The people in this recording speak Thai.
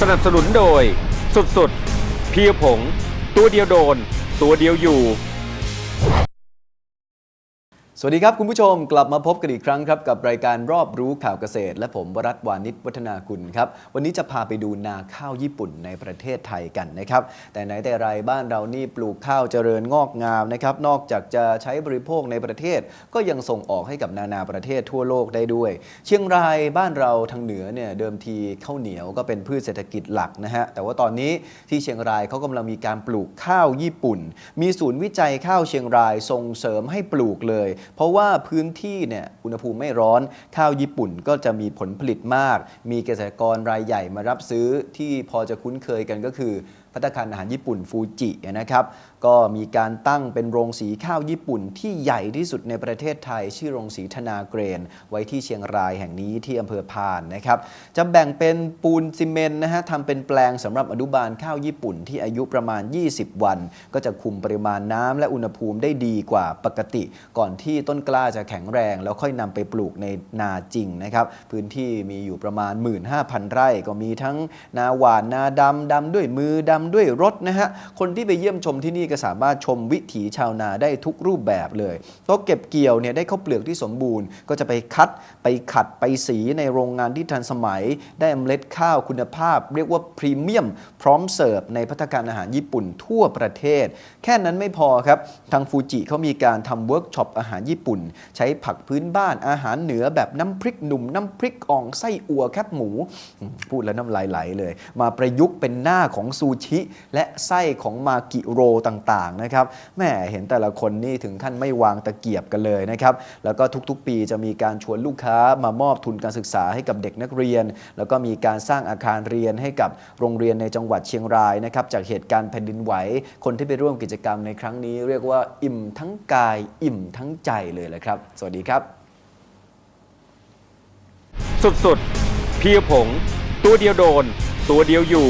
สนับสนุนโดยสุดๆ เพียวผง ตัวเดียวโดน ตัวเดียวอยู่ สวัสดีครับ คุณผู้ชมกลับมาพบกันอีกครั้งครับ กับรายการรอบรู้ข่าวเกษตร และผมวรัตวานิชวัฒนาคุณครับ วันนี้จะพาไปดูนาข้าวญี่ปุ่นในประเทศไทยกันนะครับ แต่ไหนแต่ไรบ้านเรานี่ปลูกข้าวเจริญงอกงามนะครับ นอกจากจะใช้บริโภคในประเทศ ก็ยังส่งออกให้กับนานาประเทศทั่วโลกได้ด้วย เชียงรายบ้านเราทางเหนือเนี่ยเดิมทีข้าวเหนียวก็เป็นพืชเศรษฐกิจหลักนะฮะแต่ว่าตอนนี้ที่เชียงรายเขากำลังมีการปลูกข้าวญี่ปุ่น มีศูนย์วิจัยข้าวเชียงรายส่งเสริมให้ปลูกเลยเพราะว่าพื้นที่เนี่ยอุณหภูมิไม่ร้อน ข้าวญี่ปุ่นก็จะมีผลผลิตมาก มีเกษตรกรรายใหญ่มารับซื้อที่พอจะคุ้นเคยกันก็คือพัตตาคารอาหารญี่ปุ่นฟูจินะครับ ก็มีการตั้งเป็นโรงสีข้าวญี่ปุ่นที่ใหญ่ที่สุดในประเทศไทย ชื่อโรงสีธนาเกรน ไว้ที่เชียงรายแห่งนี้ที่อำเภอพานนะครับ จะแบ่งเป็นปูนซีเมนต์นะฮะทำเป็นแปลงสำหรับอนุบาลข้าวญี่ปุ่นที่อายุประมาณ 20 วัน ก็จะคุมปริมาณน้ำและอุณหภูมิได้ดีกว่าปกติ ก่อนที่ต้นกล้าจะแข็งแรง แล้วค่อยนำไปปลูกในนาจริงนะครับ พื้นที่มีอยู่ประมาณ 15,000 ไร่ ก็มีทั้งนาหวานนาดำดำด้วยมือดำด้วยรถนะฮะ คนที่ไปเยี่ยมชมที่นี่ก็สามารถชมวิถีชาวนาได้ทุกรูปแบบเลยก็เก็บเกี่ยวเนี่ยได้ข้าวเปลือกที่สมบูรณ์ ก็จะไปคัดไปขัดไปสีในโรงงานที่ทันสมัย ได้เมล็ดข้าวคุณภาพ เรียกว่าพรีเมียม พร้อมเสิร์ฟในพัตตาคารอาหารญี่ปุ่นทั่วประเทศ แค่นั้นไม่พอครับ ทางฟูจิเขามีการทำเวิร์กช็อปอาหารญี่ปุ่น ใช้ผักพื้นบ้านอาหารเหนือแบบน้ำพริกหนุ่มน้ำพริกอ่องไส้อัวแคบหมู พูดแล้วน้ำลายไหลเลย มาประยุกต์เป็นหน้าของซูชิ และไส้ของมากิโรต่างๆนะครับแม่เห็นแต่ละคนนี่ถึงขั้นไม่วางตะเกียบกันเลยนะครับแล้วก็ทุกๆปีจะมีการชวนลูกค้ามามอบทุนการศึกษาให้กับเด็กนักเรียน แล้วก็มีการสร้างอาคารเรียนให้กับโรงเรียนในจังหวัดเชียงรายนะครับจากเหตุการณ์แผ่นดินไหว คนที่ไปร่วมกิจกรรมในครั้งนี้ เรียกว่าอิ่มทั้งกาย อิ่มทั้งใจเลยแหละครับ สวัสดีครับ สุดๆ เพียผง ตัวเดียวโดน ตัวเดียวอยู่